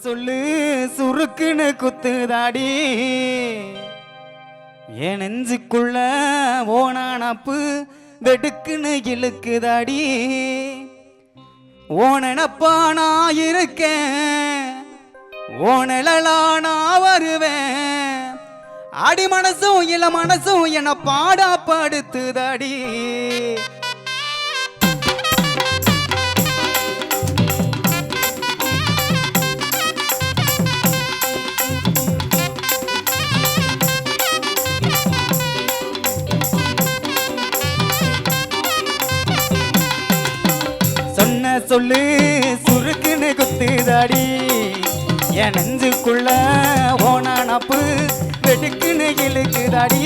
சொல்லு சுருக்குன்னு குத்துதாடி. என் நெஞ்சுக்குள்ள ஓனானப்பு வெடுக்குன்னு இழுக்குதாடி. ஓனனப்பா நான் இருக்கேன் ஓனலலா நான் வருவேன். அடி மனசும் இள மனசும் என பாடா படுத்துதாடி சொல்லு சுருக்குன்னு குத்துதாடி. என் நெஞ்சுக்குள்ள ஓனனப்பு வெடுக்குன்னு இழுக்குதாடி.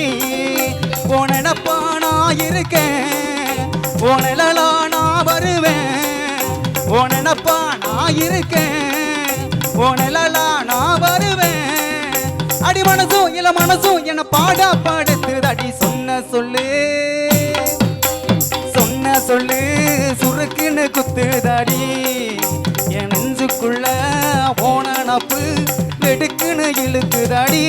ஓனனப்பா நான் இருக்கேன் ஓனலலா நான் வருவேன். ஓனனப்பா நான் இருக்கேன் ஓனலலா நான் வருவேன். அடி மனசும் இள மனசும் என பாடா பாடுத்துதாடி. சொன்ன சொல்லு. கண்ணு குத்துதாடி என் நெஞ்சுக்குள்ள போன நப்பு வெடுக்குன்னு இழுக்குதாடி.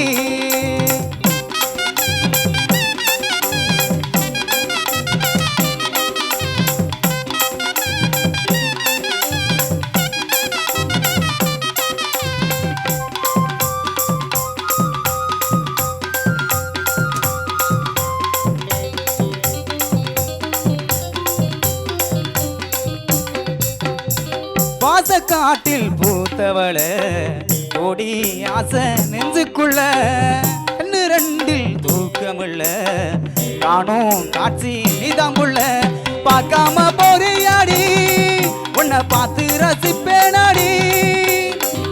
காட்டில் பூத்தவள. ஓடி ஆசை நெஞ்சுக்குள்ள. கண்ணு ரெண்டில் தூக்கமுள்ள. காணும் காட்சி நீதாங்குள்ள. பார்க்காம போறியாடி. உன்னை பார்த்து ரசிப்பேனாடி.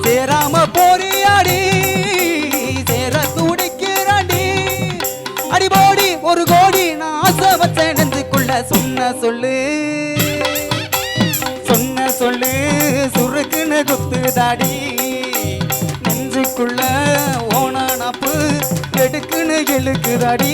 சேராம போறியாடி. சேர துடிக்கிறாடி அடிபோடி ஒரு கோடி நான் ஆசை வச்ச நெஞ்சுக்குள்ள சொன்ன சொல்லு. சொல்லு சுருக்குன்னு குத்து தாடி நெஞ்சுக்குள்ள ஓனானப்பு எடுக்குன்னு எழுக்குதாடி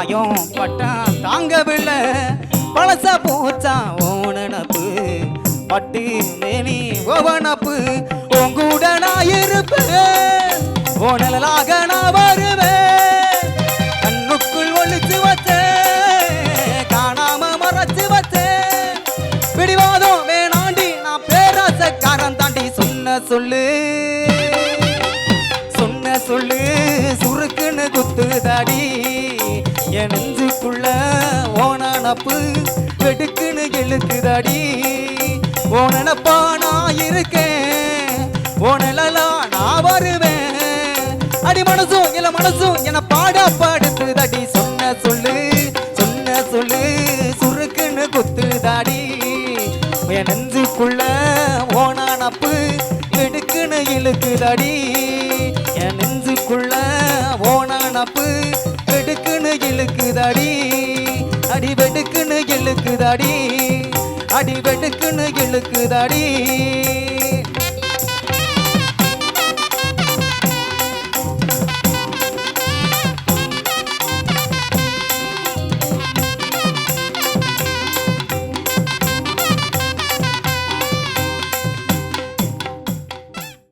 காயம் பட்டா தாங்கவில்லை. பழசா போச்சா ஓனப்பு பட்டு மேனி ஓவனப்பு. உங்கூட நான் இருப்பேன். ஓனலாக நான் வருவேன். கண்ணுக்குள் ஒழிச்சு வச்சேன். காணாம மறைச்சு வச்சேன். பிடிவாதம் வேணாண்டி நான் பேராசக்காரன் தாண்டி சொன்ன சொல்லு. சொன்ன சொல்லு சுருக்குன்னு குத்துதாடி. என் நெஞ்சுக்குள்ள ஓனப்பு வெடுக்குன்னு இழுக்குதாடி. ஓனப்பா நான் இருக்கேன். ஓனலலா நான் வருவேன். அடி மனசும் இல்லை மனசும் என பாடா படுத்துதடி சொன்ன சொல்லு சொன்ன சொல்லு சுருக்குன்னு குத்துதாடி. என் நெஞ்சுக்குள்ள ஓனானப்பு வெடுக்குன்னு இழுக்குதாடி. என் நெஞ்சுக்குள்ள ஓனானப்பு வெடுக்குன்னு இழுக்குதாடி. இழுக்குதாடி அடி வெடுக்குன்னு இழுக்குதாடி?